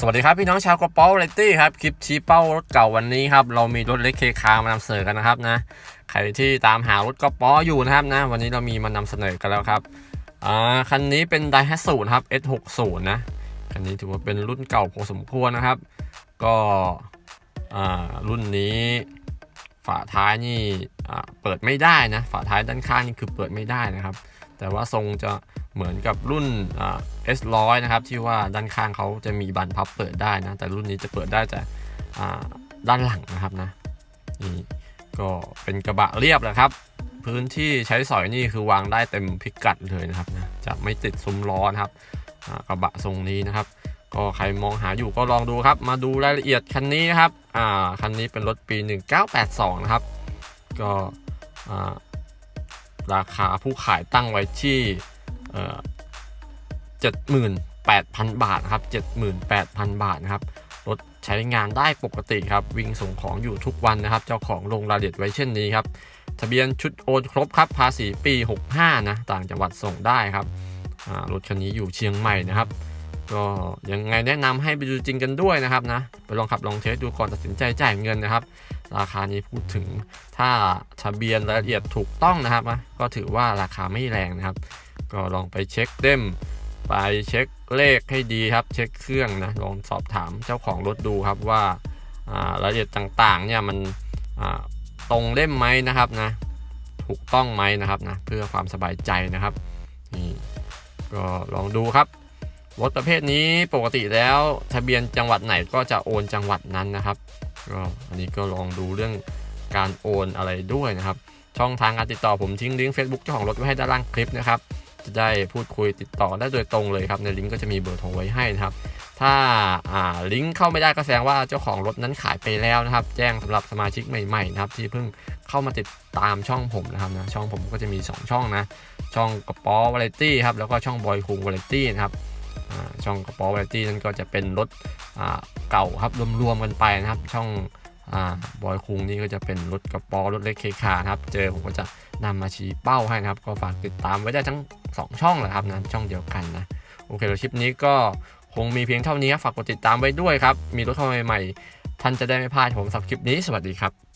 สวัสดีครับ พี่น้องชาวกระเป๋าไรตี้ครับ คลิปชี้เป้ารถเก่าวันนี้ครับ เรามีรถเล็กเคคามานำเสนอกันนะครับนะใครที่ตามหารถกระป๋ออยู่นะครับนะ วันนี้เรามีมานำเสนอกันแล้วครับอ่าคันนี้เป็นไดฮัตสูนะครับ S60 นะคันนี้ถือว่าเป็นรุ่นเก่าพอสมควรนะครับ ก็อ่ารุ่นนี้ ฝาท้ายนี่อ่าเปิดไม่ได้นะ ฝาท้ายด้านข้างนี่คือเปิดไม่ได้นะครับ แต่ว่าทรงจะเหมือนกับรุ่นอ่า S100 นะครับที่ว่าด้านข้างเขาจะมีบานพับเปิดได้นะแต่รุ่นนี้จะเปิดได้แต่ด้านหลังนะครับนะนี่ก็เป็นกระบะเรียบนะครับ พื้นที่ใช้สอยนี่คือวางได้เต็มพิกัดเลยนะครับนะจะไม่ติดซุ้มล้อนะครับกระบะทรงนี้นะครับ ก็ใครมองหาอยู่ก็ลองดูครับ มาดูรายละเอียดคันนี้นะครับคันนี้เป็นรถปี 1982 นะครับ ก็ ราคาผู้ขายตั้งไว้ที่เอ่อ78,000บาทครับ78,000บาทนะครับรถใช้งานได้ปกติครับ วิ่งส่งของอยู่ทุกวันนะครับ เจ้าของลงรายละเอียดไว้เช่นนี้ครับ ทะเบียนชุดโอนครบครับ ภาษีปี 65 นะ ต่างจังหวัดส่งได้ครับรถคันนี้อยู่เชียงใหม่นะครับ ก็ยังไงแนะนำให้ไปดูจริงกันด้วยนะครับนะ ไปลองขับลองเทสดูก่อนตัดสินใจจ่ายเงินนะครับ ราคานี้พูดถึงถ้าทะเบียนรายละเอียดถูกต้องนะครับก็ถือว่าราคาไม่แรงนะครับ ก็ลองไปเช็คเด้มไปเช็คเลขให้ดีครับ เช็คเครื่องนะลองสอบถามเจ้าของรถดูครับว่าารายละเอียดต่างๆเนี่ยมันตรงเล่มไหมนะครับนะถูกต้องไหมนะครับนะเพื่อความสบายใจนะครับนี่ก็ลองดูครับ รถประเภทนี้ปกติแล้วทะเบียนจังหวัดไหนก็จะโอนจังหวัดนั้นนะครับก็อันนี้ก็ลองดูเรื่องการโอนอะไรด้วยนะครับ ช่องทางการติดต่อผมทิ้งลิงก์ Facebook เจ้าของรถไว้ให้ด้านล่างคลิปนะครับ จะได้พูดคุยติดต่อได้โดยตรงเลยครับ ในลิงก์ก็จะมีเบอร์โทรไว้ให้นะครับ ถ้าอ่าลิงก์เข้าไม่ได้ก็แสดงว่าเจ้าของรถนั้นขายไปแล้วนะครับ แจ้งสำหรับสมาชิกใหม่ๆนะครับที่เพิ่งเข้ามาติดตามช่องผมนะครับนะช่องผมก็จะมี 2 ช่องนะ ช่องกระป๋อวาไรตี้ครับแล้วก็ช่องบอยคุงวาไรตี้นะครับ ช่องกระป๋อวาไรตี้นั้นก็จะเป็นรถเก่าครับรวมๆกันไปนะครับ ช่องอบอยคุงนี่ก็จะเป็นรถกระป๋อรถเล็กเคคานะครับ เจอผมก็จะนำมาชี้เป้าให้นะครับ ก็ฝากติดตามไว้ได้ทั้ง 2 ช่องแหละครับนะช่องเดียวกันนะ โอเคแล้วคลิปนี้ก็คงมีเพียงเท่านี้ฝากกดติดตามไว้ด้วยครับ มีรถเข้ามาใหม่ๆท่านจะได้ไม่พลาดผมสำหรับคลิปนี้สวัสดีครับ